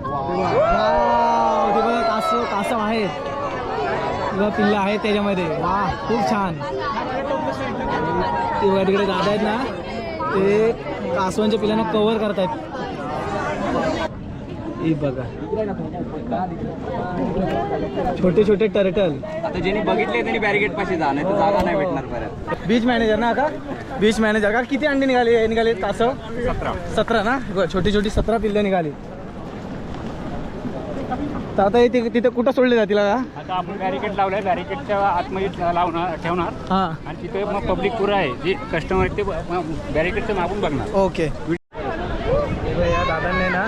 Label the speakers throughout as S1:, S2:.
S1: Wow, ते बघा कासव कासव आहेत बघा पिल्लं आहेत त्याच्यामध्ये वा खूप छान ते बघा तिकडे दादा आहेत ना ते कासवांच्या पिल्लांना कव्हर करतायत ही बघा छोटे छोटे टर्टल
S2: आता ज्यांनी बघितले त्यांनी बॅरिगेट पाशी जाणार जागा नाही भेटणार परत.
S1: बीच मॅनेजर ना का बीच मॅनेजर का किती अंडी निघाली? निघाली कासव
S2: सतरा.
S1: सतरा ना? छोटी छोटी सतरा पिल्लं निघाली. तर आता ति- तिथे कुठं सोडले जातील का
S3: आता आपण बॅरिकेड लावलंय. बॅरिकेडच्या आतमध्ये लावणार ठेवणार.
S1: हां.
S3: आणि तिथे मग पब्लिक पुरं आहे. जे कस्टमर आहेत ते बॅरिकेडचं मागून बघणार.
S1: ओके. या दादांनी ना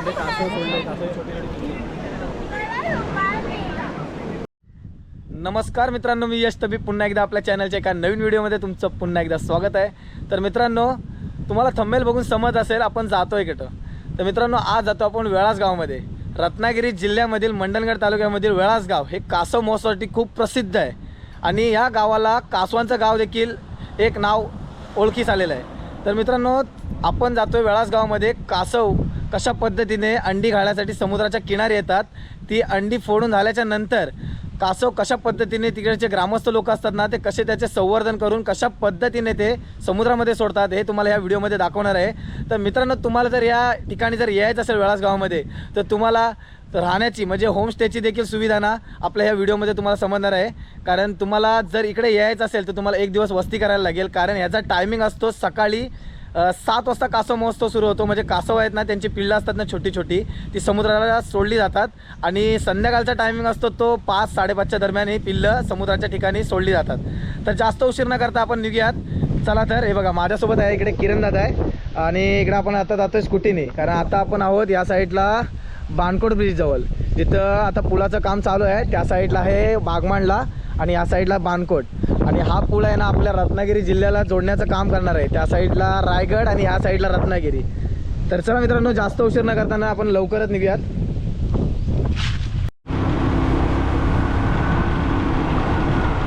S1: इथे कासव सोडले कासव छोटे नमस्कार मित्रांनो मी यश तबी पुन्हा एकदा आपल्या चॅनलच्या एका नवीन व्हिडिओमध्ये तुमचं पुन्हा एकदा स्वागत आहे. तर मित्रांनो तुम्हाला थंबेल बघून समज असेल आपण जातो आहे कुठं? तर मित्रांनो आज जातो आपण वेळासगावमध्ये. रत्नागिरी जिल्ह्यामधील मंडणगड तालुक्यामधील वेळासगाव हे कासव महोत्सवासाठी खूप प्रसिद्ध आहे. आणि या गावाला कासवांचं गाव देखील एक नाव ओळखीस आलेलं आहे. तर मित्रांनो आपण जातो आहे वेळासगावमध्ये. कासव कशा पद्धतीने अंडी घालण्यासाठी समुद्राच्या किनारी येतात ती अंडी फोडून झाल्याच्यानंतर कासव कशा पद्धतीने तिकडचे ग्रामस्थ लोक असतात ना ते कसे त्याचे संवर्धन करून कशा पद्धतीने ते समुद्रामध्ये सोडतात हे तुम्हाला या व्हिडिओमध्ये दाखवणार आहे. तर मित्रांनो तुम्हाला जर या ठिकाणी जर यायचं असेल वेळासगावामध्ये तर तुम्हाला राहण्याची म्हणजे होमस्टेची देखील सुविधा ना आपल्या ह्या व्हिडिओमध्ये तुम्हाला समजणार आहे. कारण तुम्हाला जर इकडे यायचं असेल तर तुम्हाला एक दिवस वस्ती करायला लागेल. कारण ह्याचा टायमिंग असतो सकाळी सात वाजता कासव महोत्सव सुरू होतो. म्हणजे कासव आहेत ना त्यांची पिल्लं असतात ना छोटी छोटी ती समुद्राला सोडली जातात. आणि संध्याकाळचा टायमिंग असतो तो पाच साडेपाचच्या दरम्यान ही पिल्लं समुद्राच्या ठिकाणी सोडली जातात. तर जास्त उशीर न करता आपण निघूयात. चला तर हे बघा माझ्यासोबत आहे इकडे किरण दादा आहे. आणि इकडे आपण आता जातो स्कूटीने. कारण आता आपण आहोत या साईडला बाणकोट ब्रिजजवळ जिथं आता पुलाचं काम चालू आहे. त्या साईडला आहे बागमांडला. आणि या साईडला बाणकोट. आणि हा पूल आहे ना आपल्या रत्नागिरी जिल्ह्याला जोडण्याचं काम करणार आहे. त्या साईडला रायगड आणि या साईडला रत्नागिरी. तर चला मित्रांनो जास्त उशीर न करताना आपण लवकरच निघूयात.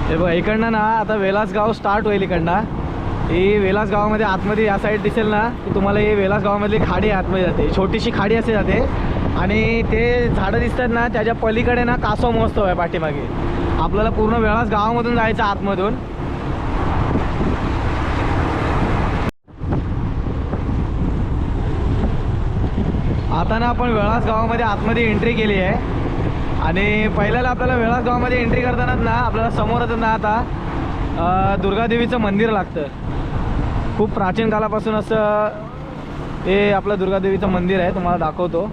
S1: हे बघ इकडनं ना आता वेलासगाव स्टार्ट होईल इकडनं. ही वेलास गावामध्ये आतमध्ये या साईड दिसेल ना की तुम्हाला ही वेलास गावामधली खाडी आतमध्ये जाते. छोटीशी खाडी असे जाते. आणि ते झाडं दिसतात ना त्याच्या पलीकडे ना कासव महोत्सव आहे पाठीमागे. आपल्याला पूर्ण वेळास गावामधून जायचं आतमधून. आता ना आपण वेळास गावामध्ये आतमध्ये एंट्री केली आहे. आणि पहिल्याला आपल्याला वेळास गावामध्ये एंट्री करतानाच ना आपल्याला समोरच ना आता दुर्गादेवीचं मंदिर लागतं. खूप प्राचीन कालापासून असं हे आपलं दुर्गादेवीचं मंदिर आहे तुम्हाला दाखवतो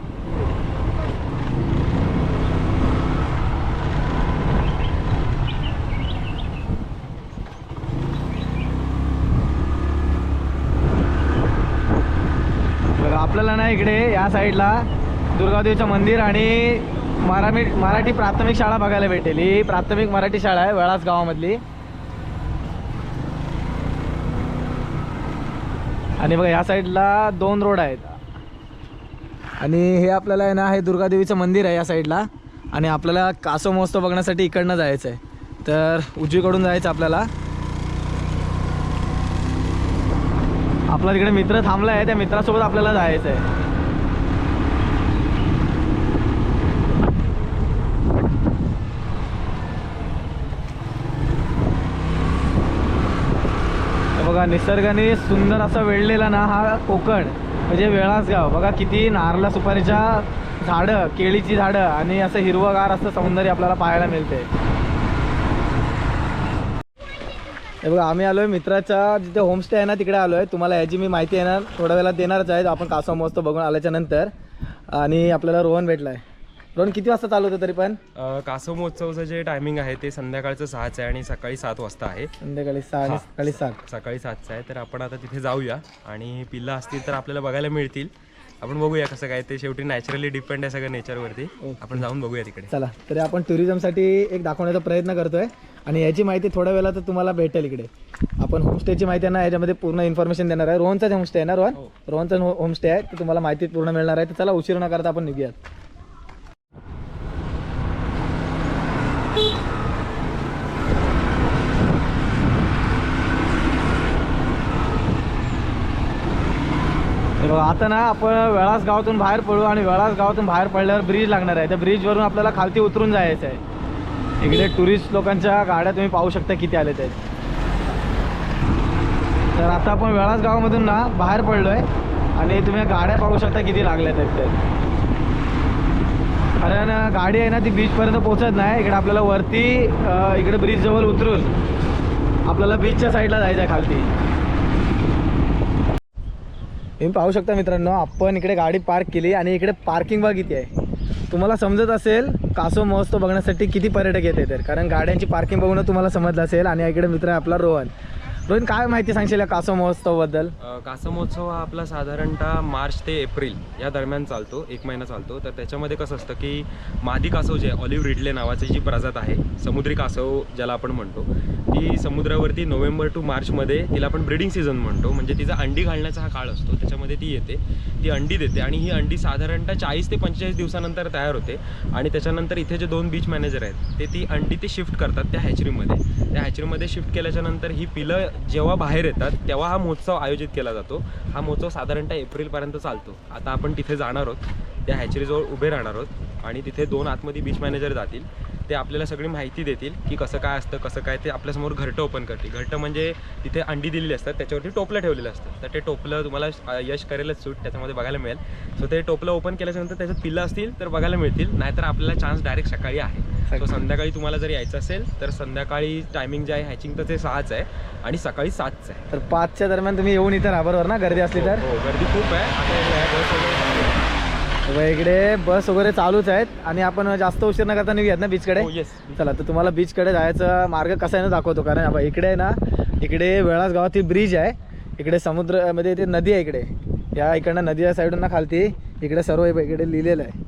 S1: बघा आपल्याला ना इकडे या साईडला दुर्गादेवीचं मंदिर आणि मराठी मराठी प्राथमिक शाळा बघायला भेटेल. ही प्राथमिक मराठी शाळा आहे वेळास गावामधली. आणि बघा या साईडला दोन रोड आहेत. आणि हे आपल्याला आहे ना हे दुर्गादेवीचं मंदिर आहे या साईडला. आणि आपल्याला कासव महोत्सव बघण्यासाठी इकडनं जायचं आहे तर उजवीकडून जायचं आपल्याला. आपला तिकडे मित्र थांबला आहे त्या मित्रासोबत आपल्याला जायचं आहे बघा निसर्गाने सुंदर असा वेढलेला ना हा कोकण म्हणजे वेळाच गाव बघा किती नारळा सुपारीच्या झाडं केळीची झाडं आणि असं हिरवगार असं सौंदर्य आपल्याला पाहायला मिळते हे बघा आम्ही आलोय मित्राच्या जिथे होमस्टे आहे ना तिकडे आलोय. तुम्हाला याची मी माहिती आहे ना थोड्या वेळात देणारच आहे आपण कासव महोत्सव बघून आल्याच्यानंतर. आणि आपल्याला रोहन भेटलाय. रोहन किती वाजता चालू होतं तरी पण?
S4: कासव महोत्सवाचं जे टायमिंग आहे ते संध्याकाळचं सहाचं आहे आणि सकाळी सात वाजता आहे.
S1: संध्याकाळी सहा आणि सकाळी सात.
S4: सकाळी सातचं आहे. तर आपण आता तिथे जाऊया. आणि पिल्लं असतील तर आपल्याला बघायला मिळतील. आपण बघूया कसं काय ते शेवटी नॅचरली डिपेंड आहे सगळं नेचरवरती आपण जाऊन बघूया तिकडे.
S1: चला तरी आपण टुरिझमसाठी एक दाखवण्याचा प्रयत्न करतोय. आणि याची माहिती थोड्या वेळात तुम्हाला भेटेल इकडे. आपण होमस्टेची माहिती आहे ना याच्यामध्ये पूर्ण इन्फॉर्मेशन देणार आहे. रोहनचाच होमस्टे आहे ना रोहन? रोहनचा होमस्टे आहे तर तुम्हाला माहिती पूर्ण मिळणार आहे. तर चला उशीर न करता आपण निघूयात. आता ना आपण वेळास गावातून बाहेर पडू आणि वेळास गावातून बाहेर पडल्यावर ब्रिज लागणार आहे. त्या ब्रिजवरून आपल्याला खालती उतरून जायचं आहे. इकडे टुरिस्ट लोकांच्या गाड्या तुम्ही पाहू शकता किती आले आहेत. तर आता आपण वेळास गावामधून ना बाहेर पडलो आहे आणि तुम्ही गाड्या पाहू शकता किती लागल्यात आहेत ते. कारण गाडी आहे ना ती बीचपर्यंत पोहोचत नाही. इकडे आपल्याला वरती इकडे ब्रिजजवळ उतरून आपल्याला बीचच्या साईडला जायचं आहे खालती. तुम्ही पाहू शकता मित्रांनो आपण इकडे गाडी पार्क केली आणि इकडे पार्किंग बघ किती आहे. तुम्हाला समजत असेल कासव महोत्सव बघण्यासाठी किती पर्यटक येते तर कारण गाड्यांची पार्किंग बघून तुम्हाला समजलं असेल आणि इकडे मित्र आहे आपला रोहन. रोहित काय माहिती सांगशील कासव महोत्सवबद्दल?
S4: कासव महोत्सव हा आपला साधारणतः मार्च ते एप्रिल या दरम्यान चालतो एक महिना चालतो. तर त्याच्यामध्ये कसं असतं की मादी कासव जे ऑलिव्ह रिडले नावाची जी प्रजात आहे समुद्री कासव ज्याला आपण म्हणतो ती समुद्रावरती नोव्हेंबर टू मार्चमध्ये तिला आपण ब्रीडिंग सीझन म्हणतो. म्हणजे तिचा अंडी घालण्याचा हा काळ असतो त्याच्यामध्ये ती येते ती अंडी देते आणि ही अंडी साधारणतः चाळीस ते पंचेचाळीस दिवसानंतर तयार होते. आणि त्याच्यानंतर इथे जे दोन बीच मॅनेजर आहेत ते ती अंडी ते शिफ्ट करतात त्या हॅचरीमध्ये. त्या हॅचरीमध्ये शिफ्ट केल्याच्यानंतर ही पिलं जेव्हा बाहेर येतात तेव्हा हा महोत्सव आयोजित केला जातो. हा महोत्सव साधारणतः एप्रिलपर्यंत चालतो. आता आपण तिथे जाणार आहोत. त्या हॅचरीजवळ उभे राहणार आहोत. आणि तिथे दोन आतमध्ये बीच मॅनेजर जातील. ते आपल्याला सगळी माहिती देतील की कसं काय असतं कसं काय ते आपल्यासमोर घरटं ओपन करतील. घरटं म्हणजे तिथे अंडी दिलेली असतात त्याच्यावरती टोपलं ठेवलेलं असतं. तर ते टोपलं तुम्हाला यश करेलच सूट त्याच्यामध्ये बघायला मिळेल. सो ते टोपलं ओपन केल्याच्यानंतर त्याच्यात पिल्लं असतील तर बघायला मिळतील नाहीतर आपल्याला चान्स डायरेक्ट सकाळी आहे. सो संध्याकाळी तुम्हाला जर यायचं असेल तर संध्याकाळी टायमिंग जे आहे हॅचिंग तर ते सहाच आहे आणि सकाळी सातचं आहे.
S1: तर पाचच्या दरम्यान तुम्ही येऊन इथं राहा बरोबर ना? गर्दी असली तर?
S4: हो गर्दी खूप आहे. आता
S1: तेव्हा इकडे बस वगैरे चालूच आहेत. आणि आपण जास्त उशीर न करता निघूयात ना बीचकडे
S4: हो
S1: चला तर तुम्हाला बीचकडे जायचा मार्ग कसा आहे ना दाखवतो. कारण बघा, इकडे आहे ना इकडे वेळास गावातील ब्रिज आहे. इकडे समुद्रामध्ये ते नदी आहे इकडे. या इकडनं नदीच्या साईडून ना खालती इकडे सर्व बघ, इकडे लिहिलेलं आहे.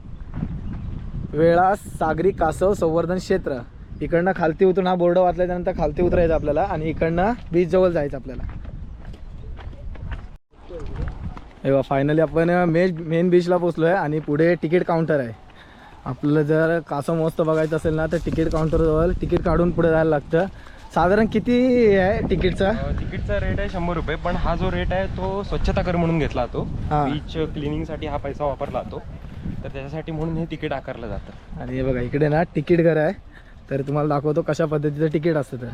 S1: वेळास सागरी कासव संवर्धन क्षेत्र. इकडनं खालती उतरून हा बोर्ड वाचल्याच्यानंतर खालती उतरायचं आपल्याला आणि इकडनं बीच जवळ जायचं आपल्याला. हे फायनली आपण मेन मेन बीचला पोचलो आहे आणि पुढे तिकीट काउंटर आहे. आपल्याला जर कासव महोत्सव बघायचं असेल ना तर तिकीट काउंटरजवळ तिकीट काढून पुढे जायला लागतं. साधारण किती आहे तिकीटचा
S4: तिकीटचा रेट आहे शंभर रुपये पण हा जो रेट आहे तो स्वच्छता कर म्हणून घेतला जातो. बीच क्लिनिंगसाठी हा पैसा वापरला जातो. तर त्याच्यासाठी म्हणून हे तिकीट आकारलं जातं.
S1: आणि हे बघा इकडे ना तिकीट घर आहे. तर तुम्हाला दाखवतो कशा पद्धतीचं तिकीट असतं तर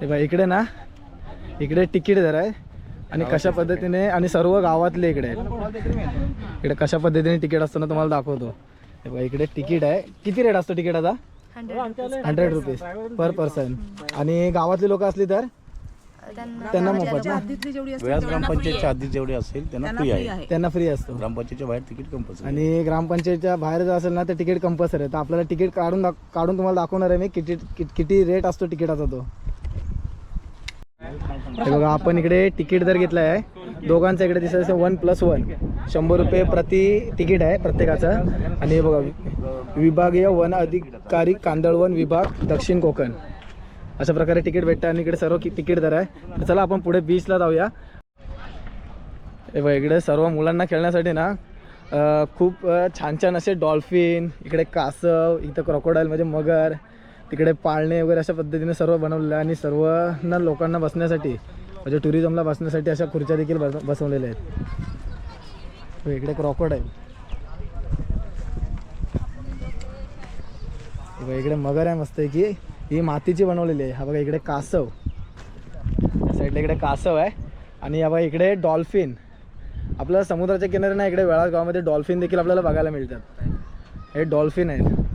S1: हे बघा इकडे ना इकडे तिकीट दर आहे. आणि कशा पद्धतीने आणि सर्व गावातले इकडे आहेत. इकडे कशा पद्धतीने तिकीट असतं ना तुम्हाला दाखवतो. हे बघा इकडे तिकीट आहे. किती रेट असतो तिकिटाचा हंड्रेड रुपीज पर पर्सन आणि गावातली लोक असली तर? त्यांना मोफत.
S5: ग्रामपंचायतच्या हद्दीत जेवढे असेल त्यांना फ्री आहे.
S1: त्यांना फ्री असतो.
S5: ग्रामपंचायतच्या बाहेर तिकीट कंपल्सरी
S1: आणि ग्रामपंचायतच्या बाहेर जर असेल ना तर तिकीट कंपल्सरी आहे. तर आपल्याला तिकीट काढून काढून तुम्हाला दाखवणार आहे मी किती किती रेट असतो तिकिटाचा तो. हे बघा आपण इकडे तिकीट जर घेतलं आहे दोघांचं इकडे दिसत असेल वन प्लस वन. शंभर रुपये प्रति तिकीट आहे प्रत्येकाचं. आणि हे बघा विभागीय वन अधिकारी कांदळवन विभाग दक्षिण कोकण. अशा प्रकारे तिकीट भेटतं आणि इकडे सर्व तिकीट दर आहे. चला आपण पुढे बीचला जाऊया. हे बघा इकडे सर्व मुलांना खेळण्यासाठी ना खूप छान छान असे डॉल्फिन इकडे कासव इथं क्रॉकोडाईल म्हणजे मगर तिकडे पाळणे वगैरे अशा पद्धतीने सर्व बनवलेलं आहे आणि सर्वांना लोकांना बसण्यासाठी म्हणजे टुरिझमला बसण्यासाठी अशा खुर्च्या देखील बस बसवलेल्या आहेत. इकडे क्रॉकड आहे. बघा इकडे मगर आहे मस्त की ही मातीची बनवलेली आहे. हा बघा इकडे कासव. साईडला इकडे कासव आहे. आणि या बघा इकडे डॉल्फिन. आपल्याला समुद्राच्या किनारी ना इकडे वेळा गावामध्ये डॉल्फिन देखील आपल्याला बघायला मिळतात. हे डॉल्फिन आहेत.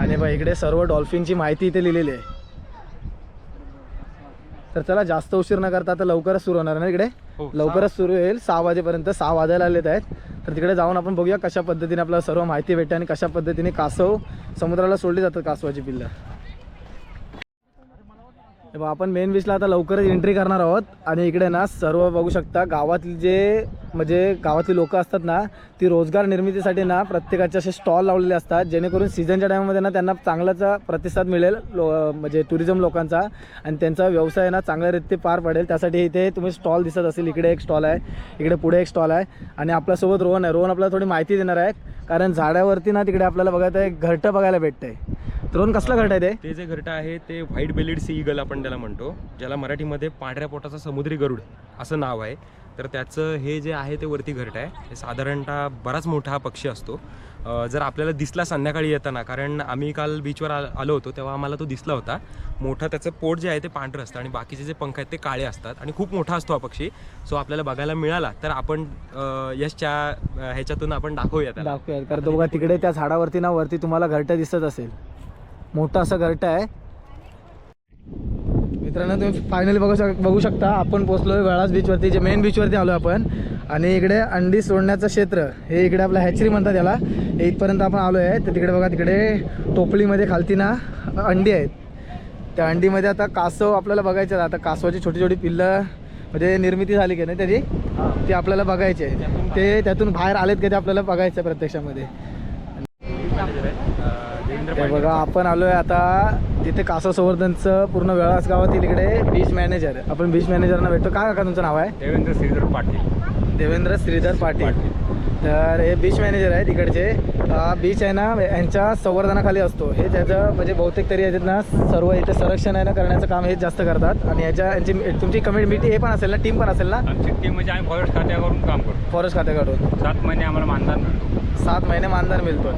S1: आणि बघा इकडे सर्व डॉल्फिनची माहिती इथे लिहिलेली आहे. तर चला जास्त उशीर न करता आता लवकरच सुरू होणार ना इकडे?
S4: हो,
S1: लवकरच सुरू होईल सहा वाजेपर्यंत सहा वाजायला आलेत आहेत. तर तिकडे जाऊन आपण बघूया कशा पद्धतीने आपल्याला सर्व माहिती भेटते आणि कशा पद्धतीने कासव समुद्राला सोडली जातात कासवाची पिल्लं. आपण मेन बीचला आता लवकरच एंट्री करणार आहोत. आणि इकडे ना सर्व बघू शकता गावातली जे म्हणजे गावातली लोक असतात ना ती रोजगार निर्मितीसाठी ना प्रत्येकाचे असे स्टॉल लावलेले असतात. जेणेकरून सीझनच्या टायमामध्ये ना त्यांना चांगलाच प्रतिसाद मिळेल लो म्हणजे टुरिझम लोकांचा. आणि त्यांचा व्यवसाय ना चांगल्या रीती पार पडेल. त्यासाठी इथे तुम्ही स्टॉल दिसत असेल. इकडे एक स्टॉल आहे इकडे पुढे एक स्टॉल आहे. आणि आपल्यासोबत रोहन आहे. रोहन आपल्याला थोडी माहिती देणार आहे कारण झाडावरती ना तिकडे आपल्याला बघायचं आहे घरटं बघायला भेटतं आहे द्रोण कसला घरट आहे ते?
S4: जे घरटं आहे ते व्हाईट बेलिड सी इगल आपण त्याला म्हणतो ज्याला मराठीमध्ये पांढऱ्या पोटाचा समुद्री गरुड असं नाव आहे. तर त्याचं हे जे आहे ते वरती घरट आहे. हे साधारणतः बराच मोठा हा पक्षी असतो. जर आपल्याला दिसला संध्याकाळी येताना कारण आम्ही काल बीचवर आ- आलो होतो तेव्हा आम्हाला तो दिसला होता. मोठं त्याचं पोट जे आहे ते पांढरं असतं आणि बाकीचे जे पंख आहेत ते काळे असतात आणि खूप मोठा असतो हा पक्षी. सो आपल्याला बघायला मिळाला तर आपण यशच्या ह्याच्यातून आपण दाखवूया त्याला.
S1: दाखवूया. कारण तो बघा तिकडे त्या झाडावरती ना वरती तुम्हाला घरटं दिसत असेल. मोठं असं घरटं आहे. मित्रांनो तुम्ही फायनली बघू शक बघू शकता आपण पोचलोय वेळाच बीचवरती जे मेन बीचवरती आलो आपण. आणि इकडे अंडी सोडण्याचं क्षेत्र हे इकडे आपलं हॅचरी म्हणतात त्याला हे इथपर्यंत आपण आलो आहे तर तिकडे बघा तिकडे टोपलीमध्ये खालती ना अंडी आहेत. त्या अंडीमध्ये आता कासव आपल्याला बघायचं आहे. आता कासवाची छोटी छोटी पिल्लं म्हणजे निर्मिती झाली की नाही त्याची? ती आपल्याला बघायची आहे ते त्यातून बाहेर आलेत का ते आपल्याला बघायचं आहे प्रत्यक्षामध्ये
S4: मॅनेजर आहेत अं, देवेंद्र
S1: ते. बघा आपण आलोय आता तिथे कासव संवर्धनचं पूर्ण वेळास गावातील इकडे बीच मॅनेजर आपण बीच मॅनेजरना भेटतो. काय काका तुमचं नाव आहे?
S3: देवेंद्र श्रीधर पाटील.
S1: देवेंद्र श्रीधर पाटील. तर हे बीच मॅनेजर आहेत इकडचे. बीच आहे ना यांच्या संवर्धनाखाली असतो. हे त्याचं म्हणजे बहुतेक तरी याच्यात ना सर्व इथे संरक्षण आहे ना करण्याचं काम हेच जास्त करतात. आणि याच्या यांची तुमची कमिटी हे पण असेल ना टीम पण असेल ना?
S3: आमची टीम म्हणजे आम्ही फॉरेस्ट खात्यावरून काम करतो.
S1: फॉरेस्ट खात्याकडून.
S3: सात महिने आम्हाला मानधन मिळतो.
S1: सात महिने मानधन मिळतो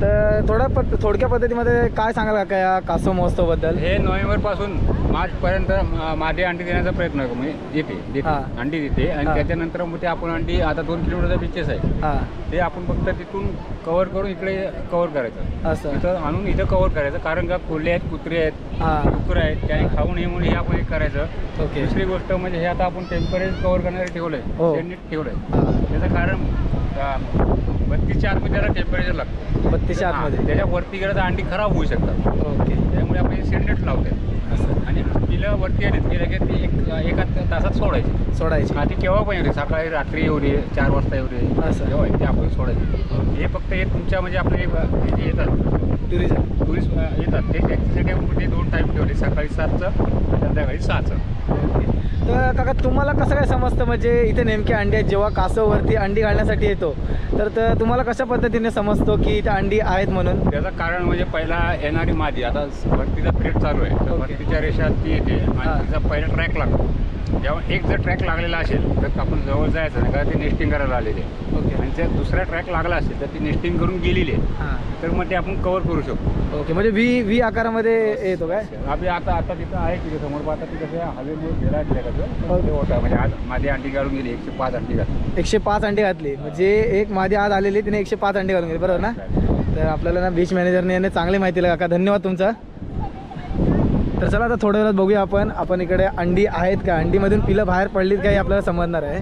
S1: तर थोडा पद थोडक्या पद्धतीमध्ये काय सांगाल काका या कासव महोत्सवबद्दल?
S3: हे नोव्हेंबरपासून मार्चपर्यंत मादी अंडी देण्याचा प्रयत्न म्हणजे देते
S1: हा.
S3: अंडी देते. आणि
S1: हा.
S3: त्याच्यानंतर मग ते आपण अंडी आता दोन किलोमीटरचा बीचेस आहे
S1: हां.
S3: ते आपण फक्त तिथून कव्हर करून इकडे कव्हर करायचं.
S1: असं.
S3: इथं आणून इथं कव्हर करायचं. कारण का कोल्हे आहेत कुत्रे आहेत
S1: हां.
S3: डुकर आहेत त्याने खाऊ नये म्हणून हे आपण एक करायचं.
S1: ओके.
S3: दुसरी गोष्ट म्हणजे हे आता आपण टेम्परेचर कव्हर करण्यासाठी ठेवलंय.
S1: हो.
S3: त्यांनी ठेवलंय.
S1: हां.
S3: त्याचं कारण बत्तीसच्या आतमध्ये त्याला टेम्परेचर लागतं.
S1: बत्तीसच्या आतमध्ये.
S3: त्याच्या वरती गेलं तर अंडी खराब होऊ शकतात.
S1: ओके.
S3: त्यामुळे आपण सेंडेट लावतोय
S1: असं.
S3: आणि तिला वरती आले की लगेच ती एक एका तासात सोडायची.
S1: सोडायची.
S3: आधी केव्हा पण येऊ दे सकाळी रात्री येऊ दे चार वाजता येऊ दे.
S1: असं.
S3: केव्हा ते आपण सोडायचे. हे फक्त हे तुमच्या म्हणजे आपले हे जे येतात.
S1: टुरिझम
S3: टुरिस्ट येतात. ते त्याच्यासाठी आपण ते दोन टाईम ठेवले सकाळी सातचं संध्याकाळी सहाचं.
S1: ओके. तर काका तुम्हाला कसं काय समजतं म्हणजे इथे नेमके अंडी आहेत जेव्हा कासववरती अंडी घालण्यासाठी येतो तर त- तुम्हाला कशा पद्धतीने समजतो की इथे अंडी आहेत म्हणून
S3: त्याचं कारण म्हणजे पहिला येणारी मादी आता भरतीचा पिरियड चालू आहे तर
S1: ओके.
S3: भरतीच्या रेषात ती येते
S1: हां.
S3: आणि तिचा पहिला ट्रॅक लागतो जेव्हा एक जर ट्रॅक लागलेला असेल तर आपण जवळ जायचं नाही कारण ती नेस्टिंग करायला आलेली आहे जर दुसरा ट्रॅक लागला असेल तर ती नेस्टिंग करून गेलेली आहे. तर मग ते आपण कव्हर करू शकतो.
S1: ओके म्हणजे व्ही व्ही आकारामध्ये येतो काय?
S3: आम्ही आता आता तिथं आहे तिथे समोर आता ती कसं हवेमुळे गेला होता म्हणजे आज माझी अंडी काढून गेली एकशे पाच अंडी घातली.
S1: एकशे पाच अंडी घातली. म्हणजे एक माझी आज आलेली तिने एकशे पाच अंडी घालून गेली बरोबर ना? तर आपल्याला ना बीच मॅनेजरने याने चांगली माहिती दिली. काका धन्यवाद तुमचा. तर चला आता थोड्या वेळात बघूया आपण. आपण इकडे अंडी आहेत का? अंडीमधून पिलं बाहेर पडलीत का हे आपल्याला समजणार आहे.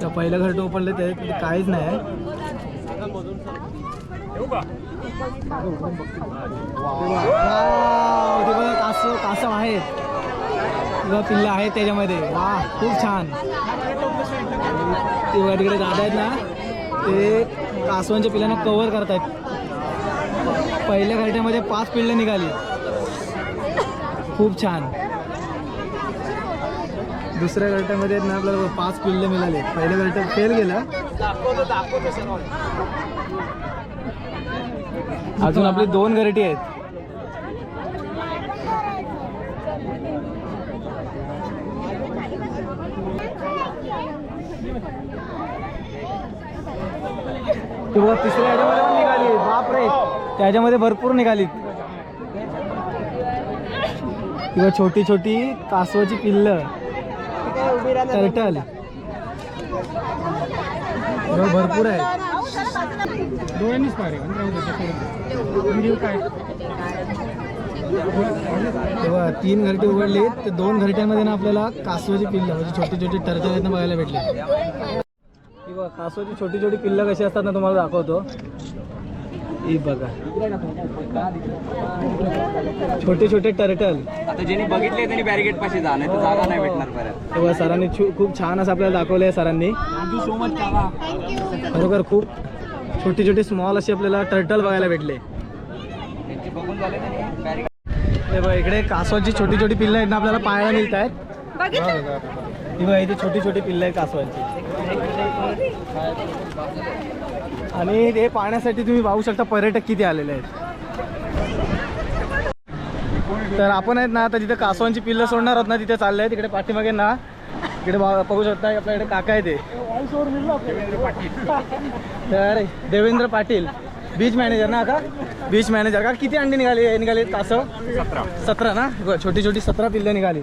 S1: तर पहिलं घर ओपनले ते तिथे काहीच नाही ते बघा कासव कासव आहे बघा पिल्लं आहे त्याच्यामध्ये. वा खूप छान. ते बघा तिकडे दादा आहेत ना ते कासवांच्या पिल्लांना कव्हर करतायत. पहिल्या घरट्यामध्ये पाच पिल्लं निघाली. खूप छान. दुसऱ्या गरट्यामध्ये ना आपल्याला पाच पिल्ले मिळाले. पहिल्या गरट्यात फेल गेला. अजून आपली दोन गरटी आहेत. ती तिसऱ्या ह्याच्यामध्ये पण निघाली. बाप रे त्याच्यामध्ये भरपूर निघालीत. किंवा छोटी छोटी कासवाची पिल्ल. टर्टल भरपूर आहे.
S3: डोळ्यांनीच पाहिजे व्हिडिओ काय?
S1: तेव्हा तीन घरटे उघडली तर दोन घरट्यांमध्ये ना आपल्याला कासवाची पिल्लं म्हणजे छोटी छोटी टर्टल आहेत ना बघायला भेटले. किंवा कासवाची छोटी छोटी पिल्लं कशी असतात ना तुम्हाला दाखवतो. ही बघा. छोटे छोटे टर्टल
S2: आता ज्यांनी बघितले त्यांनी बॅरिगेट पाशी जा नाही तर जागा नाही भेटणार परत.
S1: तेव्हा सरांनी खूप छान असं आपल्याला दाखवलं आहे सरांनी खरोखर खूप छोटी छोटी स्मॉल अशी आपल्याला टर्टल बघायला भेटले.
S2: बघून झाले
S1: इकडे कासवाची छोटी छोटी पिल्लं आहेत ना आपल्याला पाहायला मिळत आहेत ती बघा इथे छोटी छोटी पिल्ल आहेत कासवांची. आणि ते पाहण्यासाठी तुम्ही पाहू शकता पर्यटक किती आलेले आहेत. तर आपण आहेत ना आता जिथे कासवांची पिल्लं सोडणार आहोत ना तिथे चाललंय तिकडे पाठीमागे ना. इकडे बघू शकता आपल्याकडे काका आहे ते तर देवेंद्र पाटील बीच मॅनेजर ना आता? बीच मॅनेजर का किती अंडी निघाली निघाली कासव? सतरा. ना? छोटी छोटी सतरा पिल्लं निघाली.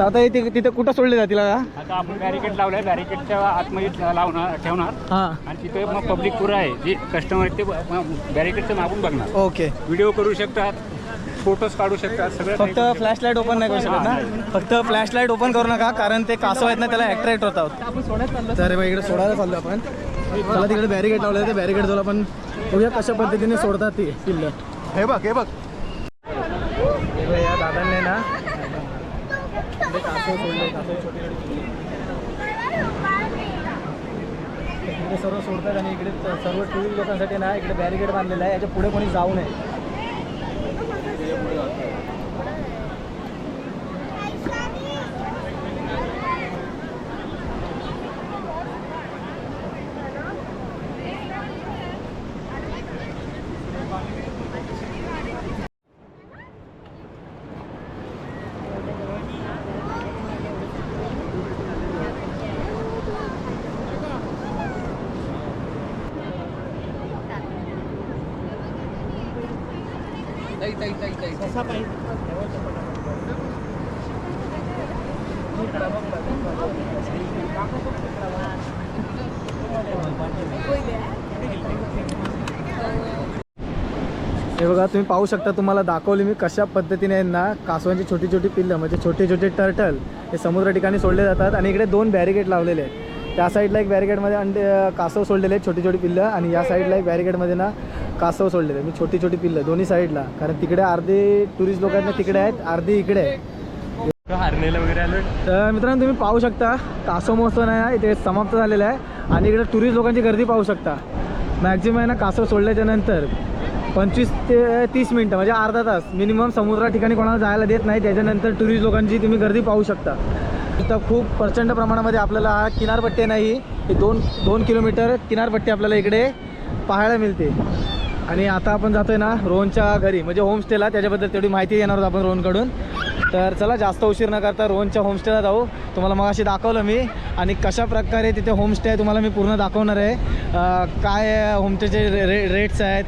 S1: तर आता इथे तिथे कुठं सोडले जातील का
S3: आता आपण बॅरिकेड लावलंय बॅरिकेडच्या आतमध्ये लावणार ठेवणार.
S1: हां.
S3: आणि तिथे मग पब्लिक पुरं आहे जे कस्टमर आहेत ते बॅरिकेडचं मागून बघणार.
S1: ओके
S3: व्हिडिओ करू शकतात फोटोज काढू शकतात सगळं
S1: फक्त फ्लॅश लाइट ओपन नाही करू शकत ना? फक्त फ्लॅश लाइट ओपन करू नका कारण ते कासव आहेत ना त्याला अट्रॅक्ट होतात. तर बघ इकडे सोडायला चाललो आपण. चला तिकडे बॅरिकेड लावलं ते बॅरिकेड जाऊन आपण बघूया कशा पद्धतीने सोडतात ती पिल्लं. हे बघ हे बघ या दादांनी ना इकडे छोटे इकडे सर्व सोडतात आणि इकडे सर्व टुरिस्ट लोकांसाठी ना इकडे बॅरिकेड बांधलेला आहे. याच्यापुढे कोणी जाऊ नये. हे बघा तुम्ही पाहू शकता तुम्हाला दाखवली मी कशा पद्धतीने आहे ना कासवांची छोटी छोटी पिल्लं म्हणजे छोटे छोटे टर्टल हे समुद्र ठिकाणी सोडले जातात आणि इकडे दोन बॅरिकेड लावलेले आहेत. त्या साईडला एक बॅरिकेडमध्ये अंडे कासव सोडलेले आहेत छोटी छोटी पिल्लं आणि या साईडला एक बॅरिकेडमध्ये ना कासव सोडलेले आहेत. मी छोटी छोटी पिल्लं दोन्ही साईडला. कारण तिकडे अर्धे टुरिस्ट लोक आहेत ना तिकडे आहेत अर्धे इकडे आहेत.
S4: हारनेला वगैरे आलो
S1: तर मित्रांनो तुम्ही पाहू शकता कासव महोत्सव नाही आहे इथे समाप्त झालेला आहे. आणि इकडे टुरिस्ट लोकांची गर्दी पाहू शकता. मॅक्झिमम आहे ना कासव सोडल्याच्या नंतर पंचवीस ते तीस मिनटं म्हणजे अर्धा तास मिनिमम समुद्रा ठिकाणी कोणाला जायला देत नाही त्याच्यानंतर टुरिस्ट लोकांची तुम्ही गर्दी पाहू शकता. इथं खूप प्रचंड प्रमाणामध्ये आपल्याला हा किनारपट्टी नाही ही दोन दोन किलोमीटर किनारपट्टी आपल्याला इकडे पाहायला मिळते. आणि आता आपण जातोय ना रोहनच्या घरी म्हणजे होमस्टेला त्याच्याबद्दल तेवढी माहिती देणार आहोत आपण रोहनकडून. तर चला जास्त उशीर न करता रोहनच्या होमस्टेला जाऊ. तुम्हाला मग अशी दाखवलं मी. आणि कशा प्रकारे तिथे होमस्टे आहे तुम्हाला मी पूर्ण दाखवणार आहे. काय होमस्टेचे रे रेट्स आहेत?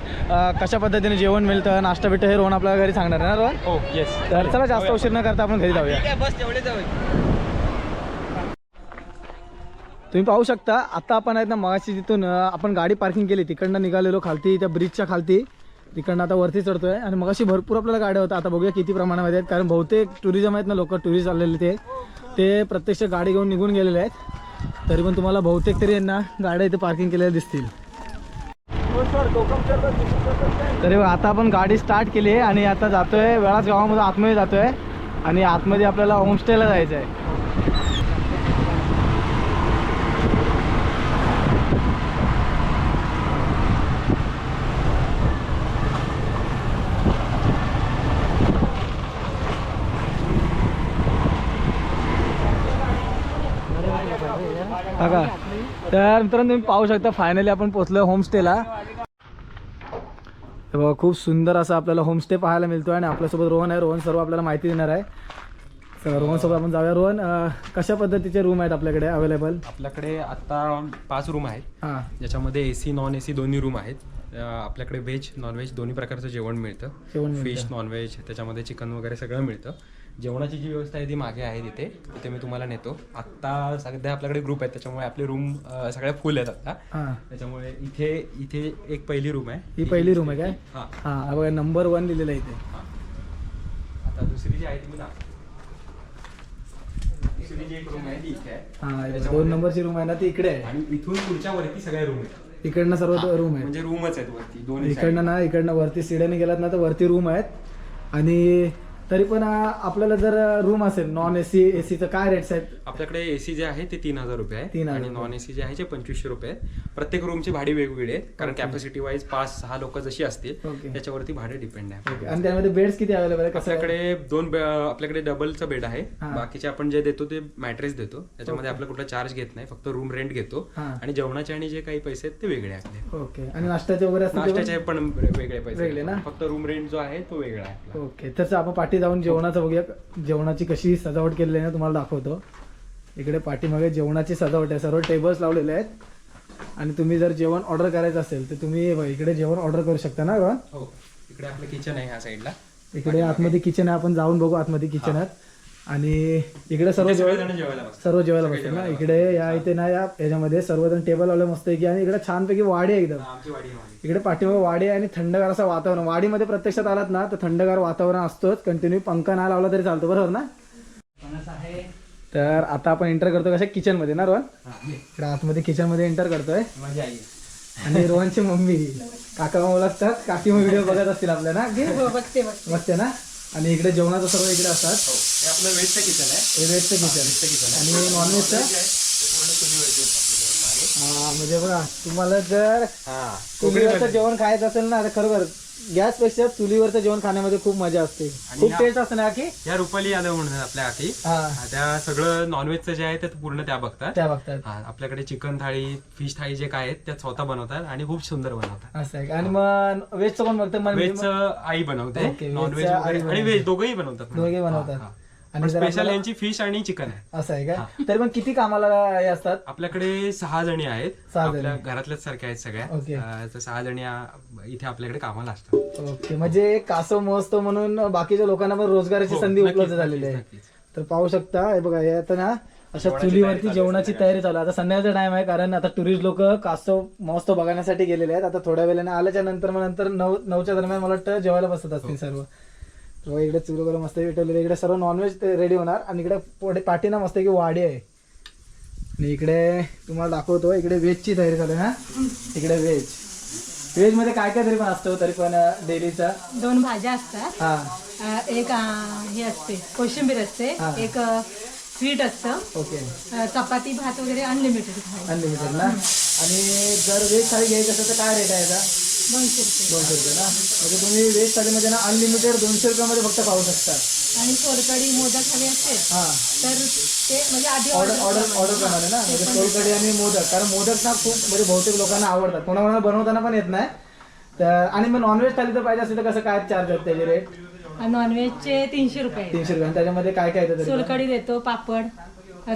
S1: कशा पद्धतीने जेवण मिळतं? नाश्ता बिट्टा हे रोहन आपल्या घरी सांगणार आहे ना रोहन?
S4: हो येस
S1: तर चला जास्त उशीर न करता आपण घरी जाऊया.
S2: बस तेवढे जाऊ
S1: तुम्ही पाहू शकता आता आपण आहेत ना मगाशी तिथून आपण गाडी पार्किंग केली. तिकडनं निघालेलो खालती त्या ब्रिजच्या खालती. तिकडनं आता वरती चढतोय. आणि मगाशी भरपूर आपल्याला गाड्या होत्या. आता बघूया किती प्रमाणामध्ये आहेत. कारण बहुतेक टुरिझम आहेत ना लोक टुरिस्ट आलेले ते. ते प्रत्यक्ष गाडी घेऊन निघून गेलेले आहेत. तरी पण तुम्हाला बहुतेक तरी यांना गाड्या इथे पार्किंग केलेल्या दिसतील. तरी आता आपण गाडी स्टार्ट केली आहे आणि आता जातोय. वेळाच गावामध्ये आतमध्ये जातोय. आणि आतमध्ये आपल्याला होमस्टेला जायचं आहे काका तर मित्रांनो तुम्ही पाहू शकता फायनली आपण पोहोचलो होमस्टेला बघा खूप सुंदर असं आपल्याला होमस्टे पाहायला मिळतो आणि आपल्यासोबत रोहन आहे. रोहन सर्व आपल्याला माहिती देणार आहे. तर रोहनसोबत आपण जाऊया. रोहन अं, कशा पद्धतीचे रूम आहेत आपल्याकडे अवेलेबल
S4: आपल्याकडे आता पाच रूम आहेत.
S1: हां.
S4: ज्याच्यामध्ये A C non A C दोन्ही रूम आहेत. अं, आपल्याकडे व्हेज नॉनव्हेज दोन्ही प्रकारचं जेवण मिळतं.
S1: जेवण मिळतं.
S4: फिश नॉनव्हेज त्याच्यामध्ये चिकन वगैरे सगळं मिळतं. जेवणाची जी व्यवस्था आहे ती मागे आहे तिथे. तिथे मी तुम्हाला नेतो. आत्ता सध्या आपल्याकडे ग्रुप आहेत त्याच्यामुळे आपले रूम सगळ्या फुल आहेत आता. त्याच्यामुळे इथे इथे एक पहिली रूम आहे.
S1: ही पहिली रूम आहे काय?
S4: हां.
S1: बघा नंबर वन लिहिलेलं आहे इथे.
S4: आता दुसरी जी आहे ती मी दाखवतो. दुसरी जी एक रूम आहे ती इथे आहे.
S1: हां दोन नंबरची रूम आहे ना ती इकडे आहे.
S4: आणि इथून पुढच्या वरती सगळ्या रूम आहेत.
S1: इकडनं सर्व रूम आहे
S4: म्हणजे रूमच आहेत वरती दोन्ही
S1: इकडनं ना इकडनं वरती सिड्याने गेलात ना तर वरती रूम आहेत. आणि तरी पण आपल्याला जर रूम असेल नॉन ए सी ए सीचं काय रेट्स आहेत
S4: आपल्याकडे एसी जे आहे ते तीन हजार रुपये आहे
S1: 3,000
S4: आणि
S1: रुपये.
S4: नॉन एसी जे आहे ते पंचवीसशे रुपये आहे प्रत्येक रूमची भाडी वेगवेगळी आहे कारण कॅपॅसिटी वाईज पाच सहा लोक जशी असतील
S1: Okay.
S4: त्याच्यावरती भाडे डिपेंड आहे
S1: आणि त्यामध्ये बेड्स किती अवेलेबल आहे कसं आहे?
S4: आपल्याकडे दोन बे- आपल्याकडे डबलचा बेड आहे
S1: हा.
S4: बाकीचे आपण जे देतो ते मॅट्रेस देतो त्याच्यामध्ये आपला कुठला चार्ज घेत नाही फक्त रूम रेंट घेतो
S1: हा.
S4: आणि जेवणाचे आणि जे काही पैसे आहेत ते वेगळे आहे आपले
S1: ओके आणि नाश्त्याचे वगैरे असतील ते पण?
S4: नाश्त्याचे पण वेगळे पैसे
S1: वेगळे ना?
S4: फक्त रूम रेंट जो आहे तो वेगळा आहे आपला.
S1: ओके तसं आपण पाठी जाऊन जेवणाचं बघूया. जेवणाची कशी सजावट केलेली आहे ना तुम्हाला दाखवतो. इकडे पाठीमागे जेवणाची सजावट आहे. सर्व टेबल्स लावलेले आहेत. आणि तुम्ही जर जेवण ऑर्डर करायचं असेल तर तुम्ही इकडे जेवण ऑर्डर करू शकता ना
S4: हो. इकडे आपलं किचन आहे ह्या साईडला
S1: इकडे आतमध्ये किचन आहे. आपण जाऊन बघू आतमध्ये किचन आहे आणि इकडे सर्व जेवण
S4: सगळेजण जेवायला.
S1: सर्व जेवायला बसतात ना? इकडे या इथे ना या याच्यामध्ये सर्वजण टेबल लावले मस्त की आणि इकडे छानपैकी वाडी आहे एकदम.
S4: आमची वाडी आहे वाडी.
S1: इकडे पाठीमागे वाडी आहे आणि थंडगार असं वातावरण. वाडीमध्ये प्रत्यक्षात आलात ना तर थंडगार वातावरण असतोच. कंटिन्यू पंखा नाही लावला तरी चालतो बरोबर ना? तर आता आपण एंटर करतो कशा? किचनमध्ये ना रोहन? इकडे आतमध्ये किचनमध्ये एंटर करतोय.
S4: माझी आई आहे.
S1: आणि रोहनची मम्मी. काका ओळखतात काकी मग व्हिडिओ बघत असतील आपल्या ना? की बघते ना? आणि इकडे जेवणाचं सर्व इकडे असतात.
S4: हे आपलं वेजचं किचन आहे.
S1: हे व्हेजचं किचन आणि नॉनव्हेजचं हा म्हणजे बघा तुम्हाला जर
S4: हा
S1: चुलीवरचं जेवण खायचं असेल ना तर खरोखर गॅसपेक्षा चुलीवरचं जेवण खाण्यामध्ये खूप मजा असते. खूप
S4: या-
S1: टेस्ट असते ना की
S4: या रुपाली यादव म्हणून आहेत आपल्या आठी
S1: हा.
S4: त्या सगळं नॉनव्हेजचं जे आहे ते पूर्ण त्या बघतात.
S1: त्या बघतात.
S4: हा आपल्याकडे चिकन थाळी फिश थाळी जे काय आहेत त्या स्वतः बनवतात आणि खूप सुंदर बनवतात.
S1: असं आहे का? आणि मग व्हेजचं कोण बघतं मग
S4: व्हेजचं आई बनवते. नॉनव्हेज
S1: व्हेजचं आई
S4: वगैरे आणि व्हेज दोघंही बनवतात
S1: दोघे बनवतात. आणि जर
S4: स्पेशल
S1: आपल्याला-
S4: यांची फिश आणि चिकन आहे.
S1: असं आहे का? तरी पण किती कामाला हे असतात?
S4: आपल्याकडे सहा जणी आहेत.
S1: सहा जणी.
S4: आपल्या घरातल्याच सारख्या आहेत सगळ्या. अं, तर सहा जणी आ- इथे आपल्याकडे कामाला असतात.
S1: ओके. म्हणजे कासव महोत्सव म्हणून बाकीच्या लोकांना पण रोजगाराची
S4: हो,
S1: संधी
S4: नक्कीच,
S1: उपलब्ध झालेली आहे.
S4: नक्कीच.
S1: तर पाहू शकता हे बघा हे आता ना अशा
S4: जेवणाची
S1: चुलीवरती
S4: तयारी
S1: जेवणाची तयारी चालू आहे. आता संध्याकाळचा टाइम आहे कारण आता टुरिस्ट लोक कासव महोत्सव बघण्यासाठी गेलेले आहेत. आता थोड्या वेळाने आल्याच्यानंतर मग नंतर नऊ नऊच्या दरम्यान मला वाटतं जेवायला बसत असतील सर्व. इकडे चुली वगैरे मस्त भेटवलेले. इकडे सर्व नॉनव्हेज रेडी होणार. आणि इकडे पुढे पाठीना मस्त की वाडी आहे. आणि इकडे तुम्हाला दाखवतो इकडे व्हेजची तयारी आहे ना इकडे व्हेज व्हेजमध्ये काय काय तरी पण असतं तरी पण डेलीचा
S6: दोन भाज्या असतात.
S1: हा.
S6: अ, एक अ, हे असते कोशिंबीर असते.
S1: हा.
S6: एक स्वीट असतं.
S1: ओके.
S6: अ, चपाती भात वगैरे अनलिमिटेड
S1: अनलिमिटेड ना? आणि जर व्हेज थाळी घ्यायची असेल तर काय रेट आहे याचा
S6: दोनशे रुपये.
S1: दोनशे रुपये ना? म्हणजे तुम्ही व्हेज थाळीमध्ये ना अनलिमिटेड दोनशे रुपयामध्ये फक्त खाऊ शकता.
S6: आणि सोलकडी मोदक हवे असते
S1: हा.
S6: तर ते म्हणजे आधी
S1: ऑर्डर ऑर्डर ऑर्डर प्रमाणे ना? म्हणजे सोलकढी आणि मोदक. कारण मोदक ना खूप म्हणजे बहुतेक लोकांना आवडतात. कोणाकोणाला बनवताना पण येत नाही. तर आणि मग नॉनव्हेज थाळी जर पाहिजे असेल तर कसं काय चार्ज आहेत त्याचे रेट
S6: नॉनव्हेजचे तीनशे रुपये.
S1: तीनशे रुपये. आणि त्याच्यामध्ये काय काय येतं तरी?
S6: सोलकडी देतो पापड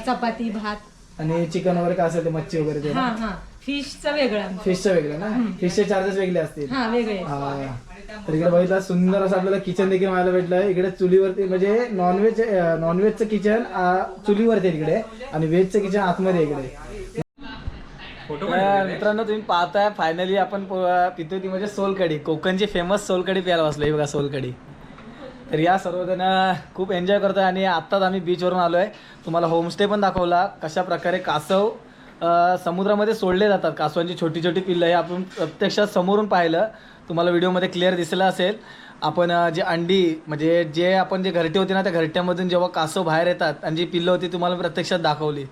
S6: चपाती भात.
S1: आणि चिकन वगैरे काय असेल ते मच्छी वगैरे ते
S6: हा हा. फिशचं वेगळं.
S1: फिशचं वेगळं ना? फिशचे चार्जेस वेगळे असतील.
S6: हा वेगळे.
S1: हा. तर इकडे बघितलं सुंदर असं आपल्याला किचन देखील मला भेटलंय इकडे चुलीवरती म्हणजे नॉनव्हेज नॉनव्हेजचं किचन चुलीवरती आहे इकडे. आणि व्हेजचं किचन आतमध्ये आहे इकडे. मित्रांनो तुम्ही पाहताय फायनली आपण पितो ती म्हणजे सोलकढी. कोकणची फेमस सोलकढी प्यायला बसलो ही बघा सोलकढी. तर या सर्वजण खूप एन्जॉय करतोय. आणि आत्ताच आम्ही बीचवरून आलो आहे तुम्हाला होमस्टे पण दाखवला. कशा प्रकारे कासव समुद्रामध्ये सोडले जातात. कासवांची छोटी छोटी पिल्लं हे आपण प्रत्यक्षात समोरून पाहिलं. तुम्हाला व्हिडिओमध्ये क्लिअर दिसलं असेल. आपण जे अंडी म्हणजे जे आपण जे घरटे होते ना त्या घरट्यामधून जेव्हा कासव बाहेर येतात आणि जी पिल्लं होती तुम्हाला प्रत्यक्षात दाखवली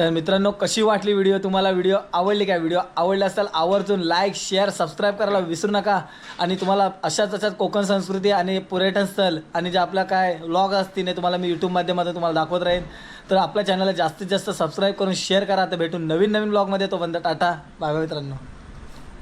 S1: तर मित्रांनो कशी वाटली व्हिडिओ तुम्हाला व्हिडिओ आवडली काय व्हिडिओ आवडला असाल आवर्जून लाईक शेअर सबस्क्राईब करायला विसरू नका. आणि तुम्हाला अशाच अशाच कोकण संस्कृती आणि पर्यटन स्थळ आणि जे आपल्या काय व्लॉग असतील ते तुम्हाला मी यूट्यूब माध्यमातून तुम्हाला दाखवत राहीन. तर आपल्या चॅनलला जास्तीत जास्त सबस्क्राईब करून शेअर करा. तर भेटून नवीन नवीन ब्लॉगमध्ये तो बंद टाटा. बाय मित्रांनो.